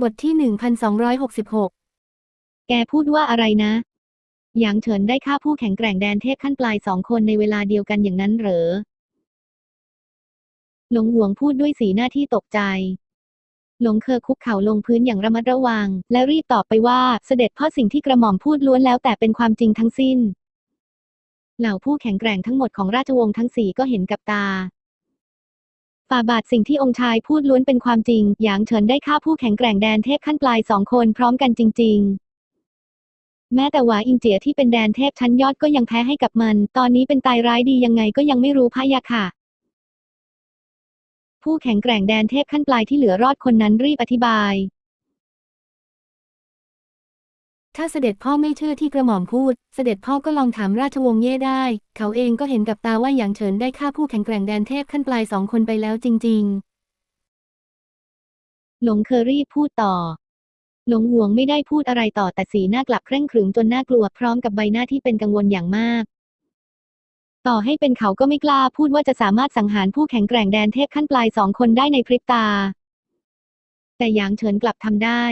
บทที่ 1266 แกพูดว่าอะไรนะ หยางเฉินได้ฆ่าผู้แข็งแกร่งแดนเทพขั้นปลายสองคนในเวลาเดียวกันอย่างนั้นเหรอ หลงหวงพูดด้วยสีหน้าที่ตกใจ หลงเคอคุกเข่าลงพื้นอย่างระมัดระวัง และรีบตอบไปว่าเสด็จพ่อสิ่งที่กระหม่อมพูดล้วนแล้วแต่เป็นความจริงทั้งสิ้น เหล่าผู้แข็งแกร่งทั้งหมดของราชวงศ์ทั้งสี่ก็เห็นกับตา ฝ่าบาทสิ่งที่องค์ชายพูดล้วนเป็นความจริง หยางเฉินได้ฆ่าผู้แข็งแกร่งแดนเทพขั้นปลายสองคนพร้อมกันจริง ๆ แม้แต่หวาอิงเจียที่เป็นแดนเทพชั้นยอดก็ยังแพ้ให้กับมัน ตอนนี้เป็นตายร้ายดียังไงก็ยังไม่รู้พะยะค่ะ ผู้แข็งแกร่งแดนเทพขั้นปลายที่เหลือรอดคนนั้นรีบอธิบาย ถ้าเสด็จพ่อไม่เชื่อที่กระหม่อมพูด เสด็จพ่อก็ลองถามราชวงศ์เย่ได้ เขาเองก็เห็นกับตาว่าหยางเฉินได้ฆ่าผู้แข็งแกร่งแดนเทพขั้นปลายสองคนไปแล้วจริง ๆ หลงเคอรี่พูดต่อ หลงหวงไม่ได้พูดอะไรต่อแต่สีหน้ากลับเคร่งขรึมจนน่ากลัวพร้อมกับใบหน้าที่เป็นกังวลอย่างมาก ต่อให้เป็นเขาก็ไม่กล้าพูดว่าจะสามารถสังหารผู้แข็งแกร่งแดนเทพขั้นปลายสองคนได้ในพริบตา แต่หยางเฉินกลับทำได้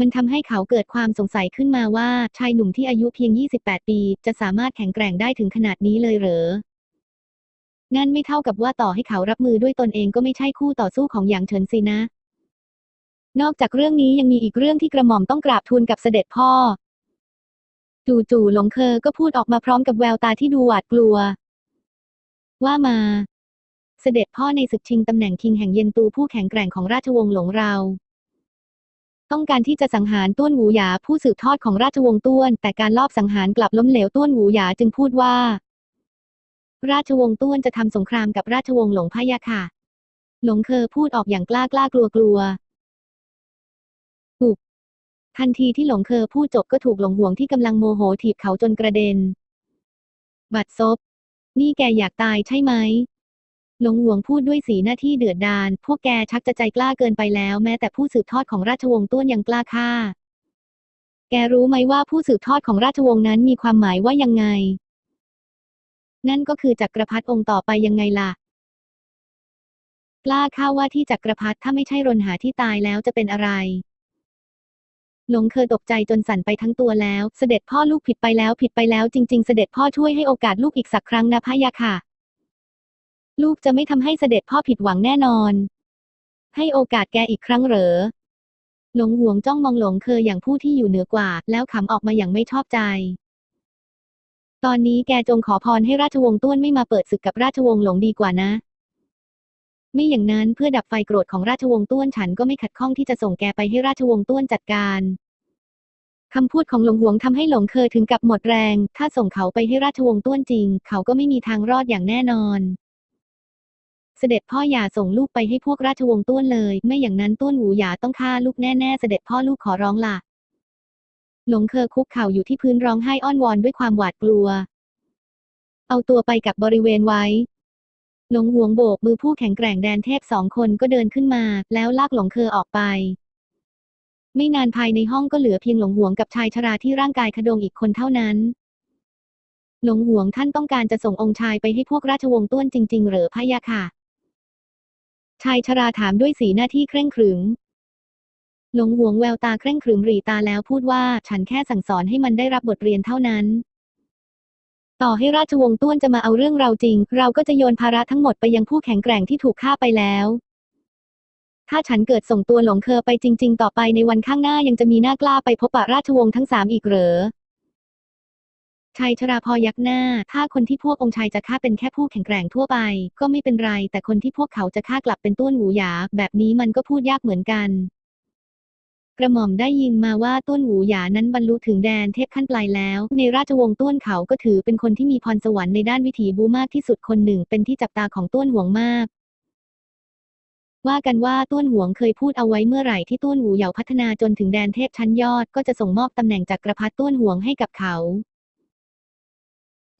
มันทำให้เขาเกิดความสงสัยขึ้นมาว่าชายหนุ่มที่อายุเพียง 28 ปี จะสามารถแข็งแกร่งได้ถึงขนาดนี้เลยเหรอนั่นไม่เท่ากับว่าต่อให้เขารับมือด้วยตนเองก็ไม่ใช่คู่ต่อสู้ของหยางเฉินสินะ นอกจากเรื่องนี้ยังมีอีกเรื่องที่กระหม่อมต้องกราบทูลกับเสด็จพ่อ จู่ๆหลงเคอก็พูดออกมาพร้อมกับแววตาที่ดูหวาดกลัว ว่ามา เสด็จพ่อในศึกชิงตำแหน่งคิงแห่งเย็นตูผู้แข็งแกร่งของราชวงศ์หลงเรา ต้องการที่จะสังหารต้วนหูหยาผู้สืบทอดของราชวงศ์ต้วน แต่การลอบสังหารกลับล้มเหลวต้วนหูหยาจึงพูดว่า ราชวงศ์ต้วนจะทำสงครามกับราชวงศ์หลงพะยะค่ะ หลงเคอพูดออกอย่างกล้ากล้ากลัวกลัวปุบทันทีที่หลงเคอพูดจบก็ถูกหลงห่วงที่กำลังโมโหถีบเขาจนกระเด็น บัดซบ นี่แกอยากตายใช่ไหม หลงหวงพูดด้วยสีหน้าที่เดือดดาล พวกแกชักจะใจกล้าเกินไปแล้ว แม้แต่ผู้สืบทอดของราชวงศ์ต้วนยังกล้าฆ่า แกรู้ไหมว่าผู้สืบทอดของราชวงศ์นั้นมีความหมายว่ายังไง นั่นก็คือจักรพรรดิองค์ต่อไปยังไงล่ะ กล้าฆ่าว่าที่จักรพรรดิถ้าไม่ใช่รนหาที่ตายแล้วจะเป็นอะไร หลงเคยตกใจจนสั่นไปทั้งตัวแล้ว เสด็จพ่อลูกผิดไปแล้วผิดไปแล้วจริง ๆ เสด็จพ่อช่วยให้โอกาสลูกอีกสักครั้งนะพะยะค่ะ ลูกจะไม่ทำให้เสด็จพ่อผิดหวังแน่นอน ให้โอกาสแกอีกครั้งเหรอ หลงหวงจ้องมองหลงเคยอย่างผู้ที่อยู่เหนือกว่า แล้วขำออกมาอย่างไม่ชอบใจ ตอนนี้แกจงขอพรให้ราชวงศ์ต้วนไม่มาเปิดศึกกับราชวงศ์หลงดีกว่านะ ไม่อย่างนั้นเพื่อดับไฟโกรธของราชวงศ์ต้วนฉันก็ไม่ขัดข้องที่จะส่งแกไปให้ราชวงศ์ต้วนจัดการคำพูดของหลงหวงทำให้หลงเคอถึงกับหมดแรง ถ้าส่งเขาไปให้ราชวงศ์ต้วนจริง เขาก็ไม่มีทางรอดอย่างแน่นอน เสด็จพ่ออย่าส่งลูกไปให้พวกราชวงศ์ต้วนเลย ไม่อย่างนั้นต้วนหูหยาต้องฆ่าลูกแน่ๆ เสด็จพ่อลูกขอร้องล่ะ หลงเคอคุกเข่าอยู่ที่พื้นร้องไห้อ้อนวอนด้วยความหวาดกลัว เอาตัวไปกับบริเวณไว้ หลงหวงโบกมือผู้แข็งแกร่งแดนเทพสองคนก็เดินขึ้นมา แล้วลากหลงเคอออกไป ไม่นานภายในห้องก็เหลือเพียงหลงหวงกับชายชราที่ร่างกายขดงอีกคนเท่านั้นหลงหวงท่านต้องการจะส่งองค์ชายไปให้พวกราชวงศ์ต้วนจริง ๆ หรือพะยะค่ะ ชายชราถามด้วยสีหน้าที่เคร่งขรึมหลงหวงแววตาเคร่งขรึมหรีตาแล้วพูดว่าฉันแค่สั่งสอนให้มันได้รับบทเรียนเท่านั้น ต่อให้ราชวงศ์ต้วนจะมาเอาเรื่องเราจริง เราก็จะโยนภาระทั้งหมดไปยังผู้แข็งแกร่งที่ถูกฆ่าไปแล้ว ถ้าฉันเกิดส่งตัวหลงเคอไปจริง ๆ ต่อไปในวันข้างหน้ายังจะมีหน้ากล้าไปพบปะราชวงศ์ทั้งสามอีกเหรอ ชายชราพอยักหน้า ถ้าคนที่พวกองค์ชายจะฆ่าเป็นแค่ผู้แข็งแกร่งทั่วไป ก็ไม่เป็นไร แต่คนที่พวกเขาจะฆ่ากลับเป็นต้วนหูหยา แบบนี้มันก็พูดยากเหมือนกัน กระหม่อมได้ยินมาว่าต้วนหูหยานั้นบรรลุถึงแดนเทพขั้นปลายแล้ว ในราชวงศ์ต้วนเขาก็ถือเป็นคนที่มีพรสวรรค์ในด้านวิถีบูมากที่สุดคนหนึ่ง เป็นที่จับตาของต้วนหวงมากว่ากันว่าต้วนหวงเคยพูดเอาไว้เมื่อไหร่ที่ต้วนหูเหยาพัฒนาจนถึงแดนเทพชั้นยอดก็จะส่งมอบตำแหน่งจักรพรรดิต้วนหวงให้กับเขา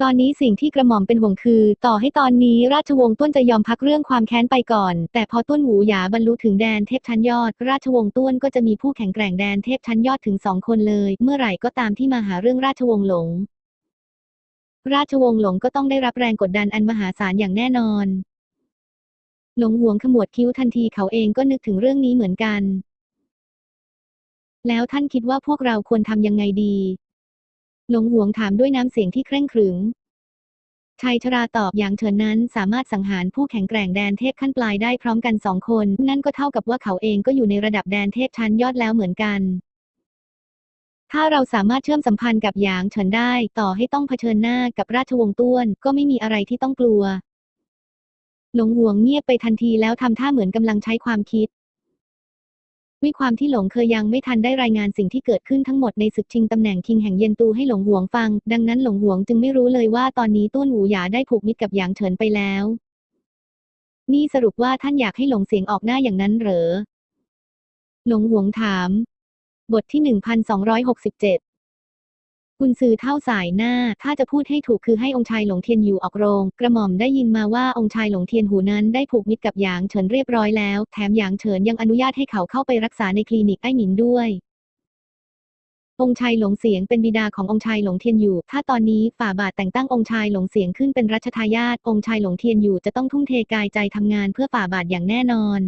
ตอนนี้สิ่งที่กระหม่อมเป็นห่วงคือ ต่อให้ตอนนี้ราชวงศ์ต้วนจะยอมพักเรื่องความแค้นไปก่อน แต่พอต้วนหูหยาบรรลุถึงแดนเทพชั้นยอด ราชวงศ์ต้วนก็จะมีผู้แข็งแกร่งแดนเทพชั้นยอดถึงสองคนเลย เมื่อไหร่ก็ตามที่มาหาเรื่องราชวงศ์หลง ราชวงศ์หลงก็ต้องได้รับแรงกดดันอันมหาศาลอย่างแน่นอน หลงหวงขมวดคิ้วทันทีเขาเองก็นึกถึงเรื่องนี้เหมือนกัน แล้วท่านคิดว่าพวกเราควรทำยังไงดี หลงหวงถามด้วยน้ำเสียงที่เคร่งขรึมชายชราตอบอย่างเฉินนั้นสามารถสังหารผู้แข็งแกร่งแดนเทพขั้นปลายได้พร้อมกันสองคน นั่นก็เท่ากับว่าเขาเองก็อยู่ในระดับแดนเทพชั้นยอดแล้วเหมือนกัน ถ้าเราสามารถเชื่อมสัมพันธ์กับหยางเฉินได้ ต่อให้ต้องเผชิญหน้ากับราชวงศ์ต้วน ก็ไม่มีอะไรที่ต้องกลัว หลงหวงเงียบไปทันทีแล้วทำท่าเหมือนกำลังใช้ความคิด วิความที่หลงเคยยังไม่ทันได้รายงานสิ่งที่เกิดขึ้นทั้งหมดในศึกชิงตำแหน่งคิงแห่งเย็นตูให้หลงหวงฟัง ดังนั้นหลงหวงจึงไม่รู้เลยว่าตอนนี้ต้วนหูหยาได้ผูกมิตรกับหยางเฉินไปแล้ว นี่สรุปว่าท่านอยากให้หลงเสียงออกหน้าอย่างนั้นเหรอ หลงหวงถาม บทที่1267กุ นซือเท่าสายหน้า ถ้าจะพูดให้ถูกคือให้องค์ชายหลงเทียนอยู่ออกโรง กระหม่อมได้ยินมาว่าองค์ชายหลงเทียนหูนั้นได้ผูกมิตรกับหยางเฉินเรียบร้อยแล้ว แถมหยางเฉินยังอนุญาตให้เขาเข้าไปรักษาในคลินิกไอ้หมินด้วย องค์ชายหลงเสียงเป็นบิดาขององค์ชายหลงเทียนอยู่ ถ้าตอนนี้ฝ่าบาทแต่งตั้งองค์ชายหลงเสียงขึ้นเป็นรัชทายาท องค์ชายหลงเทียนอยู่จะต้องทุ่มเทกายใจทำงานเพื่อฝ่าบาทอย่างแน่นอน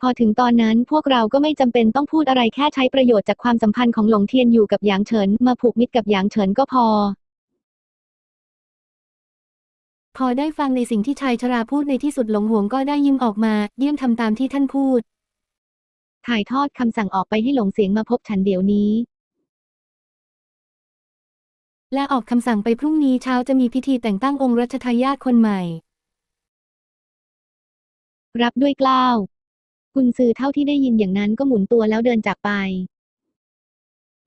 พอถึงตอนนั้นพวกเราก็ไม่จำเป็นต้องพูดอะไรแค่ใช้ประโยชน์จากความสัมพันธ์ของหลงเทียนอยู่กับหยางเฉิน มาผูกมิตรกับหยางเฉินก็พอ พอได้ฟังในสิ่งที่ชายชราพูดในที่สุดหลงหวงก็ได้ยิ้มออกมา เยี่ยมทำตามที่ท่านพูด ถ่ายทอดคำสั่งออกไปให้หลงเสียงมาพบฉันเดี๋ยวนี้ และออกคำสั่งไปพรุ่งนี้เช้าจะมีพิธีแต่งตั้งองค์รัชทายาทคนใหม่ รับด้วยเกล้าว กุนซือเท่าที่ได้ยินอย่างนั้นก็หมุนตัวแล้วเดินจากไป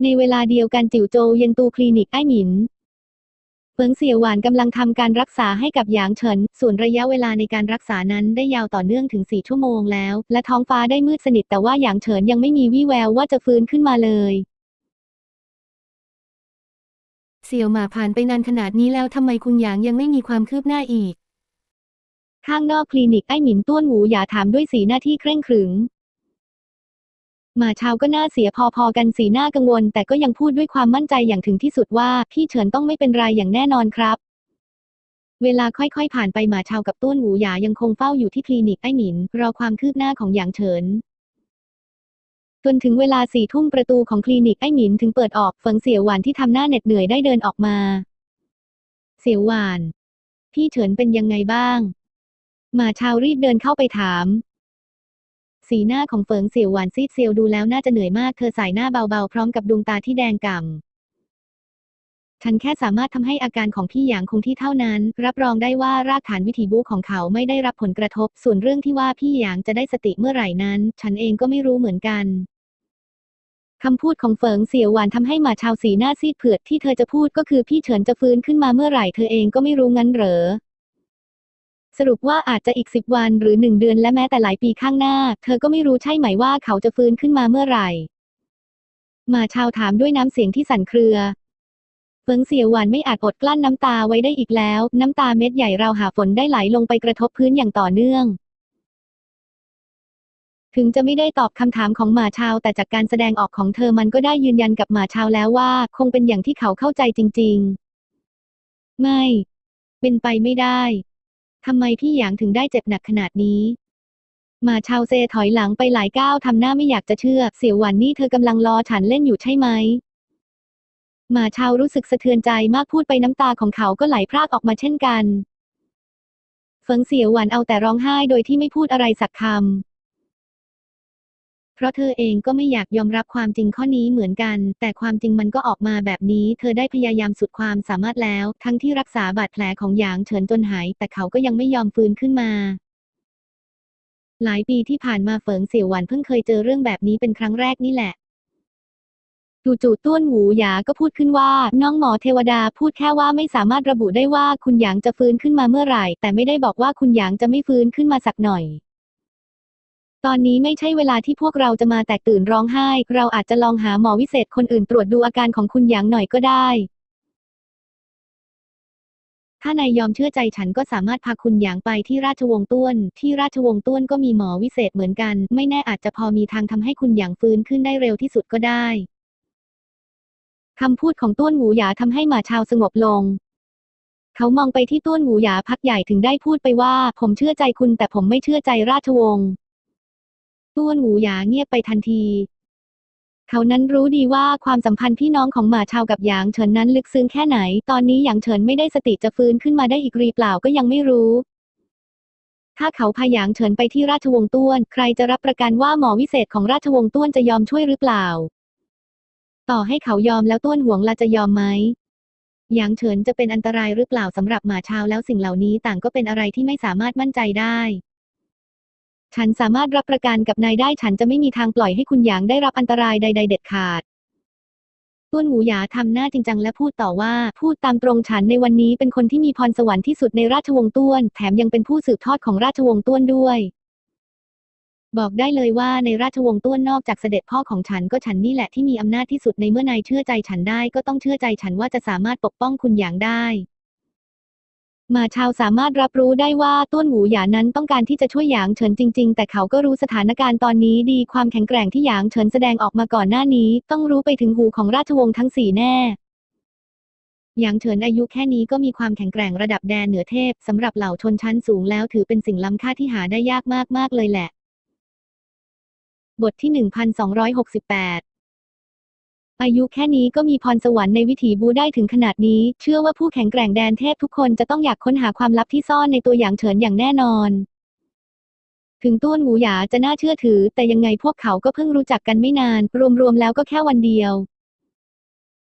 ในเวลาเดียวกันจิ๋วโจเย็นตูคลินิกไอ้หมินเฟิงเสี่ยวหวานกำลังทำการรักษาให้กับหยางเฉิน ส่วนระยะเวลาในการรักษานั้นได้ยาวต่อเนื่องถึงสี่ชั่วโมงแล้ว และท้องฟ้าได้มืดสนิทแต่ว่าหยางเฉินยังไม่มีวี่แววว่าจะฟื้นขึ้นมาเลยเสี่ยวหมาผ่านไปนานขนาดนี้แล้วทำไมคุณหยางยังไม่มีความคืบหน้าอีก ข้างนอกคลินิกไอ้หมินต้วนหูหยาถามด้วยสีหน้าที่เคร่งขรึมหมาเชาก็น่าเสียพอๆกันสีหน้ากังวล แต่ก็ยังพูดด้วยความมั่นใจอย่างถึงที่สุดว่า พี่เฉินต้องไม่เป็นไรอย่างแน่นอนครับ เวลาค่อยๆผ่านไปหมาเชากับต้วนหูหยายังคงเฝ้าอยู่ที่คลินิกไอ้หมินรอความคืบหน้าของหยางเฉินจนถึงเวลาสี่ทุ่มประตูของคลินิกไอ้หมินถึงเปิดออกเฟิงเสี่ยวหวานที่ทำหน้าเหน็ดเหนื่อยได้เดินออกมา เสี่ยวหวาน พี่เฉินเป็นยังไงบ้าง หมาชาวรีบเดินเข้าไปถาม สีหน้าของเฟิงเสี่ยวหวานซีดเซียวดูแล้วน่าจะเหนื่อยมาก เธอสายหน้าเบาๆ พร้อมกับดวงตาที่แดงก่ำ ฉันแค่สามารถทำให้อาการของพี่หยางคงที่เท่านั้น รับรองได้ว่ารากฐานวิถีบู๊ของเขาไม่ได้รับผลกระทบ ส่วนเรื่องที่ว่าพี่หยางจะได้สติเมื่อไหร่นั้น ฉันเองก็ไม่รู้เหมือนกันคำพูดของเฟิงเสี่ยวหวานทำให้หมาชาวสีหน้าซีดเผือดที่เธอจะพูดก็คือพี่เฉินจะฟื้นขึ้นมาเมื่อไหร่เธอเองก็ไม่รู้งั้นเหรอ สรุปว่าอาจจะอีกสิบวันหรือหนึ่งเดือนและแม้แต่หลายปีข้างหน้า เธอก็ไม่รู้ใช่ไหมว่าเขาจะฟื้นขึ้นมาเมื่อไหร่หมาชาวถามด้วยน้ำเสียงที่สั่นเครือ เฟิงเสี่ยวหวานไม่อาจอดกลั้นน้ำตาไว้ได้อีกแล้ว น้ำตาเม็ดใหญ่ราวหาฝนได้ไหลลงไปกระทบพื้นอย่างต่อเนื่อง ถึงจะไม่ได้ตอบคำถามของหมาชาวแต่จากการแสดงออกของเธอมันก็ได้ยืนยันกับหมาชาวแล้วว่า คงเป็นอย่างที่เขาเข้าใจจริง ๆ ไม่ เป็นไปไม่ได้ ทำไมพี่หยางถึงได้เจ็บหนักขนาดนี้หมาชาวเซถอยหลังไปหลายก้าวทำหน้าไม่อยากจะเชื่อ เสี่ยวหวันนี่เธอกำลังรอฉันเล่นอยู่ใช่ไหมหมาชาวรู้สึกสะเทือนใจมากพูดไปน้ำตาของเขาก็ไหลพรากออกมาเช่นกัน เฟิงเสี่ยวหวันเอาแต่ร้องไห้โดยที่ไม่พูดอะไรสักคำ ราะเธอเองก็ไม่อยากยอมรับความจริงข้อนี้เหมือนกัน แต่ความจริงมันก็ออกมาแบบนี้ เธอได้พยายามสุดความสามารถแล้ว ทั้งที่รักษาบาดแผลของหยางเฉินจนหาย แต่เขาก็ยังไม่ยอมฟื้นขึ้นมาหลายปีที่ผ่านมาเฟิงเสี่ยวหวันเพิ่งเคยเจอเรื่องแบบนี้เป็นครั้งแรกนี่แหละ จู่ๆต้วนหูหยาก็พูดขึ้นว่า น้องหมอเทวดาพูดแค่ว่าไม่สามารถระบุได้ว่าคุณหยางจะฟื้นขึ้นมาเมื่อไหร่ แต่ไม่ได้บอกว่าคุณหยางจะไม่ฟื้นขึ้นมาสักหน่อย ตอนนี้ไม่ใช่เวลาที่พวกเราจะมาแตกตื่นร้องไห้ เราอาจจะลองหาหมอวิเศษคนอื่นตรวจดูอาการของคุณหยางหน่อยก็ได้ ถ้านายยอมเชื่อใจฉันก็สามารถพาคุณหยางไปที่ราชวงศ์ต้วน ที่ราชวงศ์ต้วนก็มีหมอวิเศษเหมือนกัน ไม่แน่อาจจะพอมีทางทำให้คุณหยางฟื้นขึ้นได้เร็วที่สุดก็ได้คำพูดของต้วนหูหยาทำให้หมาชาวสงบลงเขามองไปที่ต้วนหูหยาพักใหญ่ถึงได้พูดไปว่า ผมเชื่อใจคุณแต่ผมไม่เชื่อใจราชวงศ์ ต้วนหูหยาเงียบไปทันที เขานั้นรู้ดีว่าความสัมพันธ์พี่น้องของหมาชาวกับหยางเฉินนั้นลึกซึ้งแค่ไหน ตอนนี้หยางเฉินไม่ได้สติจะฟื้นขึ้นมาได้อีกหรีเปล่าก็ยังไม่รู้ ถ้าเขาพาหยางเฉินไปที่ราชวงศ์ต้วน ใครจะรับประกันว่าหมอวิเศษของราชวงศ์ต้วนจะยอมช่วยหรือเปล่า ต่อให้เขายอมแล้วต้วนหวงละจะยอมไหมหยางเฉินจะเป็นอันตรายหรือเปล่าสำหรับหมาชาวแล้วสิ่งเหล่านี้ต่างก็เป็นอะไรที่ไม่สามารถมั่นใจได้ ฉันสามารถรับประกันกับนายได้ฉันจะไม่มีทางปล่อยให้คุณหยางได้รับอันตรายใด ๆ เด็ดขาดต้วนหูหยาทำหน้าจริงจังและพูดต่อว่า พูดตามตรงฉันในวันนี้เป็นคนที่มีพรสวรรค์ที่สุดในราชวงศ์ต้วน แถมยังเป็นผู้สืบทอดของราชวงศ์ต้วนด้วย บอกได้เลยว่าในราชวงศ์ต้วนนอกจากเสด็จพ่อของฉันก็ฉันนี่แหละที่มีอำนาจที่สุดในเมื่อนายเชื่อใจฉันได้ก็ต้องเชื่อใจฉันว่าจะสามารถปกป้องคุณอย่างได้ มาชาวสามารถรับรู้ได้ว่าต้วนหูหยานั้นต้องการที่จะช่วยหยางเฉินจริง ๆ แต่เขาก็รู้สถานการณ์ตอนนี้ดีความแข็งแกร่งที่หยางเฉินแสดงออกมาก่อนหน้านี้ ต้องรู้ไปถึงหูของราชวงศ์ทั้งสี่แน่หยางเฉินอายุแค่นี้ก็มีความแข็งแกร่งระดับแดนเหนือเทพสำหรับเหล่าชนชั้นสูงแล้วถือเป็นสิ่งล้ำค่าที่หาได้ยากมากๆเลยแหละ บทที่ 1268 อายุแค่นี้ก็มีพรสวรรค์ในวิถีบูได้ถึงขนาดนี้ เชื่อว่าผู้แข็งแกร่งแดนเทพทุกคนจะต้องอยากค้นหาความลับที่ซ่อนในตัวอย่างเฉินอย่างแน่นอน ถึงต้วนหูหยาจะน่าเชื่อถือ แต่ยังไงพวกเขาก็เพิ่งรู้จักกันไม่นาน รวมๆแล้วก็แค่วันเดียว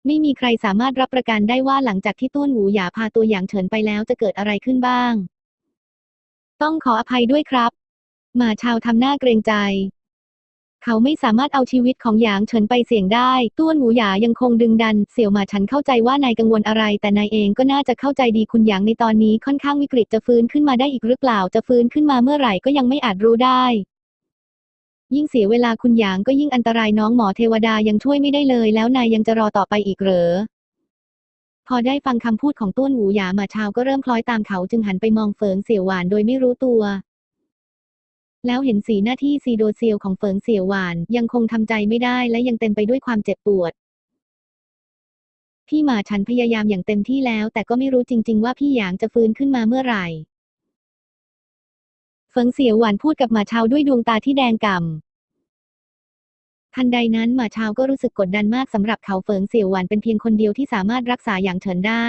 ไม่มีใครสามารถรับประกันได้ว่าหลังจากที่ต้วนหูหยาพาตัวอย่างเฉินไปแล้วจะเกิดอะไรขึ้นบ้าง ต้องขออภัยด้วยครับ หมาชาวทำหน้าเกรงใจ เขาไม่สามารถเอาชีวิตของหยางเฉินไปเสี่ยงได้ ต้วนหูหยายังคงดึงดัน เสี่ยวหมาฉันเข้าใจว่านายกังวลอะไร แต่นายเองก็น่าจะเข้าใจดีคุณหยางในตอนนี้ค่อนข้างวิกฤตจะฟื้นขึ้นมาได้อีกหรือเปล่า จะฟื้นขึ้นมาเมื่อไหร่ก็ยังไม่อาจรู้ได้ ยิ่งเสียเวลาคุณหยางก็ยิ่งอันตรายน้องหมอเทวดายังช่วยไม่ได้เลย แล้วนายยังจะรอต่อไปอีกเหรอพอได้ฟังคำพูดของต้วนหูหยาหมาชาวก็เริ่มคล้อยตามเขาจึงหันไปมองเฟิงเสี่ยวหวานโดยไม่รู้ตัว แล้วเห็นสีหน้าที่ซีโดเซียวของเฟิงเสี่ยวหวาน ยังคงทำใจไม่ได้และยังเต็มไปด้วยความเจ็บปวด พี่หมาฉันพยายามอย่างเต็มที่แล้ว แต่ก็ไม่รู้จริง ๆ ว่าพี่หยางจะฟื้นขึ้นมาเมื่อไหร่ เฟิงเสี่ยวหวานพูดกับหมาชาวด้วยดวงตาที่แดงก่ำทันใดนั้นหมาชาวก็รู้สึกกดดันมากสำหรับเขาเฟิงเสี่ยวหวานเป็นเพียงคนเดียวที่สามารถรักษาอย่างเฉินได้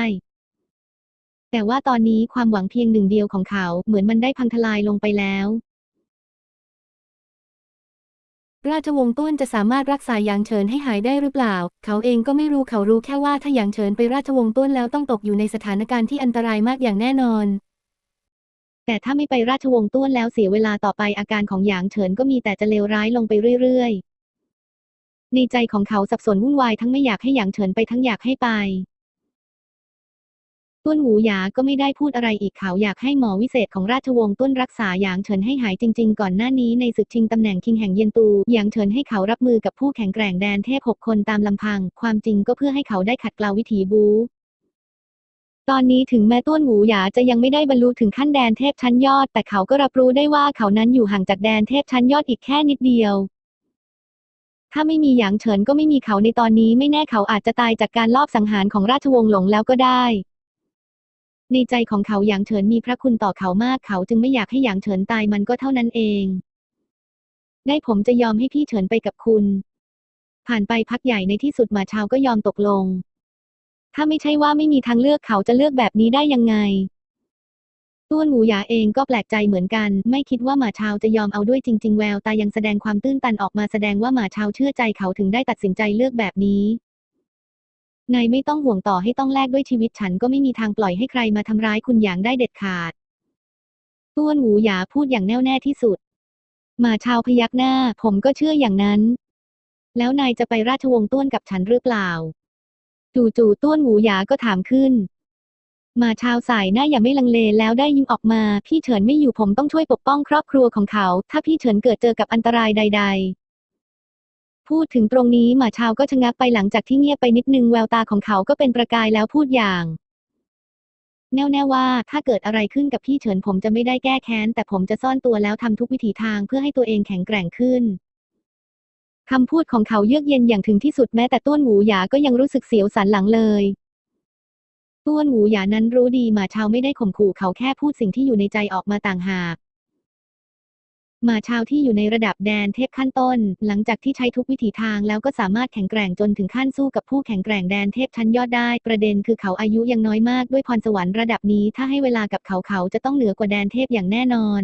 แต่ว่าตอนนี้ความหวังเพียงหนึ่งเดียวของเขาเหมือนมันได้พังทลายลงไปแล้ว ราชวงศ์ต้นจะสามารถรักษาหยางเฉินให้หายได้หรือเปล่า เขาเองก็ไม่รู้เขารู้แค่ว่าถ้าหยางเฉินไปราชวงศ์ต้นแล้วต้องตกอยู่ในสถานการณ์ที่อันตรายมากอย่างแน่นอน แต่ถ้าไม่ไปราชวงศ์ต้นแล้วเสียเวลาต่อไปอาการของหยางเฉินก็มีแต่จะเลวร้ายลงไปเรื่อยๆในใจของเขาสับสนวุ่นวายทั้งไม่อยากให้หยางเฉินไปทั้งอยากให้ไป ต้วนหูหยาก็ไม่ได้พูดอะไรอีกเขาอยากให้หมอวิเศษของราชวงศ์ต้วนรักษาหยางเฉินให้หายจริง ๆ ก่อนหน้านี้ในศึกชิงตำแหน่งคิงแห่งเยียนตูหยางเฉินให้เขารับมือกับผู้แข็งแกร่งแดนเทพหกคนตามลำพัง ความจริงก็เพื่อให้เขาได้ขัดเกลาวิถีบูตอนนี้ถึงแม้ต้วนหูหยาจะยังไม่ได้บรรลุถึงขั้นแดนเทพชั้นยอด แต่เขาก็รับรู้ได้ว่าเขานั้นอยู่ห่างจากแดนเทพชั้นยอดอีกแค่นิดเดียว ถ้าไม่มีหยางเฉินก็ไม่มีเขาในตอนนี้ไม่แน่เขาอาจจะตายจากการลอบสังหารของราชวงศ์หลงแล้วก็ได้ ในใจของเขาหยางเฉินมีพระคุณต่อเขามากเขาจึงไม่อยากให้หยางเฉินตายมันก็เท่านั้นเอง ได้ผมจะยอมให้พี่เฉินไปกับคุณ ผ่านไปพักใหญ่ในที่สุดหมาเชาวก็ยอมตกลง ถ้าไม่ใช่ว่าไม่มีทางเลือกเขาจะเลือกแบบนี้ได้ยังไงต้วนหูหยาเองก็แปลกใจเหมือนกัน ไม่คิดว่าหมาชาวจะยอมเอาด้วยจริง ๆ แววตายังแสดงความตื้นตันออกมาแสดงว่าหมาชาวเชื่อใจเขาถึงได้ตัดสินใจเลือกแบบนี้ นายไม่ต้องห่วงต่อให้ต้องแลกด้วยชีวิตฉันก็ไม่มีทางปล่อยให้ใครมาทำร้ายคุณอย่างได้เด็ดขาด ต้วนหูหยาพูดอย่างแน่วแน่ที่สุดหมาชาวพยักหน้า ผมก็เชื่ออย่างนั้น แล้วนายจะไปราชวงศ์ต้วนกับฉันหรือเปล่า จู่ๆต้วนหูหยาก็ถามขึ้นหมาชาวสายหน้าอย่าไม่ลังเลแล้วได้ยิ้มออกมา พี่เฉินไม่อยู่ผมต้องช่วยปกป้องครอบครัวของเขา ถ้าพี่เฉินเกิดเจอกับอันตรายใด ๆ พูดถึงตรงนี้หมาชาวก็ชะงักไปหลังจากที่เงียบไปนิดนึงแววตาของเขาก็เป็นประกายแล้วพูดอย่าง แน่ๆว่าถ้าเกิดอะไรขึ้นกับพี่เฉินผมจะไม่ได้แก้แค้น แต่ผมจะซ่อนตัวแล้วทำทุกวิถีทางเพื่อให้ตัวเองแข็งแกร่งขึ้นคำพูดของเขาเยือกเย็นอย่างถึงที่สุดแม้แต่ต้วนหูหยาก็ยังรู้สึกเสียวสันหลังเลยต้วนหูหยานั้นรู้ดีหมาชาวไม่ได้ข่มขู่เขาแค่พูดสิ่งที่อยู่ในใจออกมาต่างหาก หมาชาวที่อยู่ในระดับแดนเทพขั้นต้น หลังจากที่ใช้ทุกวิถีทางแล้วก็สามารถแข็งแกร่งจนถึงขั้นสู้กับผู้แข็งแกร่งแดนเทพชั้นยอดได้ ประเด็นคือเขาอายุยังน้อยมากด้วยพรสวรรค์ระดับนี้ ถ้าให้เวลากับเขาเขาจะต้องเหนือกว่าแดนเทพอย่างแน่นอน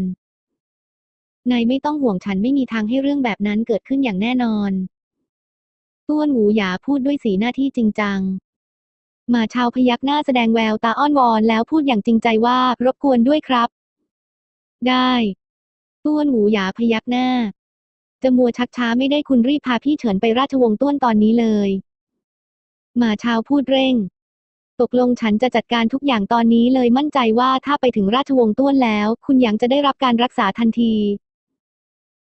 นายไม่ต้องห่วงฉันไม่มีทางให้เรื่องแบบนั้นเกิดขึ้นอย่างแน่นอนต้วนหูหยาพูดด้วยสีหน้าที่จริงจังหมาชาวพยักหน้าแสดงแววตาอ้อนวอนแล้วพูดอย่างจริงใจว่ารบกวนด้วยครับ ได้ ต้วนหูหยาพยักหน้า จะมัวชักช้าไม่ได้คุณรีบพาพี่เฉินไปราชวงศ์ต้วนตอนนี้เลยหมาชาวพูดเร่ง ตกลงฉันจะจัดการทุกอย่างตอนนี้เลยมั่นใจว่าถ้าไปถึงราชวงศ์ต้วนแล้ว คุณหยางจะได้รับการรักษาทันที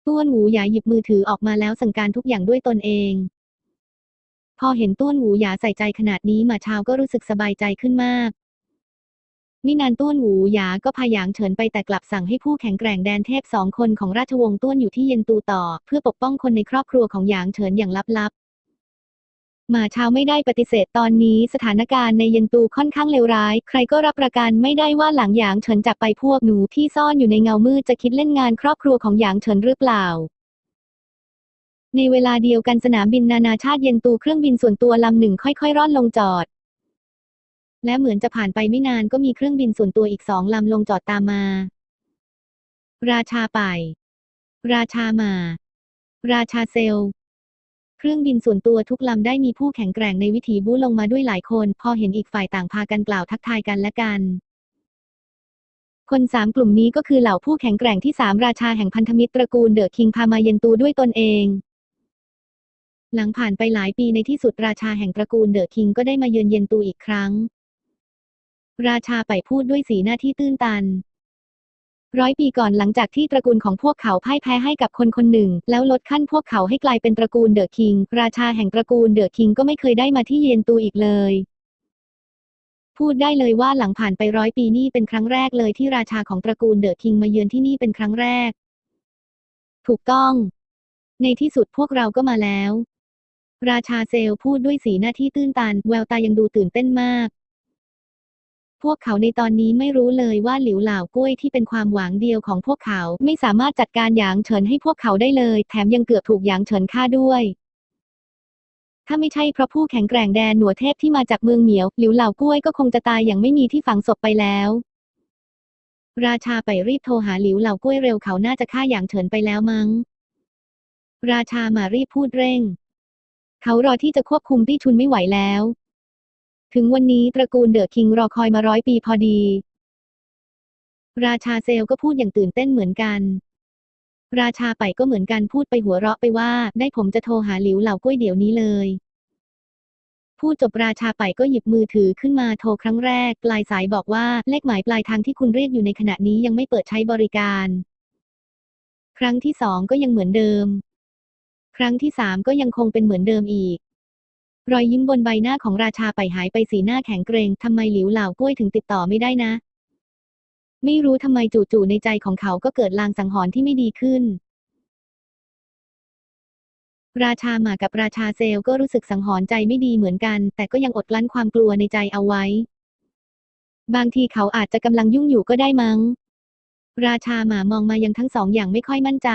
ต้วนหูหยาหยิบมือถือออกมาแล้วสั่งการทุกอย่างด้วยตนเอง พอเห็นต้วนหูหยาใส่ใจขนาดนี้หมาชาวก็รู้สึกสบายใจขึ้นมาก ม่นานต้วนหูหยาก็พายางเฉินไปแต่กลับสั่งให้ผู้แข็งแกร่งแดนเทพสองคนของราชวงศ์ต้วนอยู่ที่เย็นตูต่อ เพื่อปกป้องคนในครอบครัวของหยางเฉินอย่างลับๆหมาชาวไม่ได้ปฏิเสธตอนนี้สถานการณ์ในเย็นตูค่อนข้างเลวร้าย ใครก็รับประกันไม่ได้ว่าหลังหยางเฉินจากไปพวกหนูที่ซ่อนอยู่ในเงามืดจะคิดเล่นงานครอบครัวของหยางเฉินหรือเปล่าในเวลาเดียวกันสนามบินนานาชาติเย็นตูเครื่องบินส่วนตัวลำหนึ่งค่อยๆ ร่อนลงจอด และเหมือนจะผ่านไปไม่นานก็มีเครื่องบินส่วนตัวอีกสองลำลงจอดตามมา ราชาไป ราชามา ราชาเซล เครื่องบินส่วนตัวทุกลำได้มีผู้แข็งแกร่งในวิถีบู๊ลงมาด้วยหลายคน พอเห็นอีกฝ่ายต่างพากันกล่าวทักทายกันและกัน คนสามกลุ่มนี้ก็คือเหล่าผู้แข็งแกร่งที่สามราชาแห่งพันธมิตรตระกูลเดอะคิงพามาเย็นตูด้วยตนเองหลังผ่านไปหลายปีในที่สุดราชาแห่งตระกูลเดอะคิงก็ได้มาเยือนเย็นตูอีกครั้ง ราชาไปพูดด้วยสีหน้าที่ตื้นตัน ร้อยปีก่อนหลังจากที่ตระกูลของพวกเขาพ่ายแพ้ให้กับคนคนหนึ่ง แล้วลดขั้นพวกเขาให้กลายเป็นตระกูลเดอะคิง ราชาแห่งตระกูลเดอะคิงก็ไม่เคยได้มาที่เยนตูอีกเลย พูดได้เลยว่าหลังผ่านไปร้อยปีนี่เป็นครั้งแรกเลยที่ราชาของตระกูลเดอะคิงมาเยือนที่นี่เป็นครั้งแรก ถูกต้อง ในที่สุดพวกเราก็มาแล้ว ราชาเซลพูดด้วยสีหน้าที่ตื้นตัน แววตายังดูตื่นเต้นมาก พวกเขาในตอนนี้ไม่รู้เลยว่าหลิวเหล่ากล้วยที่เป็นความหวังเดียวของพวกเขาไม่สามารถจัดการหยางเฉินให้พวกเขาได้เลย แถมยังเกือบถูกหยางเฉินฆ่าด้วย ถ้าไม่ใช่เพราะผู้แข็งแกร่งแดนหนัวเทพที่มาจากเมืองเหมียว หลิวเหล่ากล้วยก็คงจะตายอย่างไม่มีที่ฝังศพไปแล้วราชาไปรีบโทรหาหลิวเหล่ากล้วยเร็วเขาน่าจะฆ่าหยางเฉินไปแล้วมั้ง ราชามารีบพูดเร่ง เขารอที่จะควบคุมตี้ชุนไม่ไหวแล้ว ถึงวันนี้ตระกูลเดอะคิงรอคอยมาร้อยปีพอดี ราชาเซลก็พูดอย่างตื่นเต้นเหมือนกัน ราชาไปก็เหมือนกันพูดไปหัวเราะไปว่า ได้ผมจะโทรหาหลิวเหล่ากล้วยเดี๋ยวนี้เลย พูดจบราชาไปก็หยิบมือถือขึ้นมาโทรครั้งแรก ปลายสายบอกว่าเลขหมายปลายทางที่คุณเรียกอยู่ในขณะนี้ยังไม่เปิดใช้บริการ ครั้งที่สองก็ยังเหมือนเดิม ครั้งที่สามก็ยังคงเป็นเหมือนเดิมอีก รอยยิ้มบนใบหน้าของราชาไปหายไปสีหน้าแข็งเกรงทำไมหลิวเหล่ากล้วยถึงติดต่อไม่ได้นะ ไม่รู้ทำไมจู่ๆในใจของเขาก็เกิดลางสังหรณ์ที่ไม่ดีขึ้น ราชาหมากับราชาเซลก็รู้สึกสังหรณ์ใจไม่ดีเหมือนกัน แต่ก็ยังอดลั้นความกลัวในใจเอาไว้ บางทีเขาอาจจะกำลังยุ่งอยู่ก็ได้มั้ง ราชาหมามองมายังทั้งสองอย่างไม่ค่อยมั่นใจ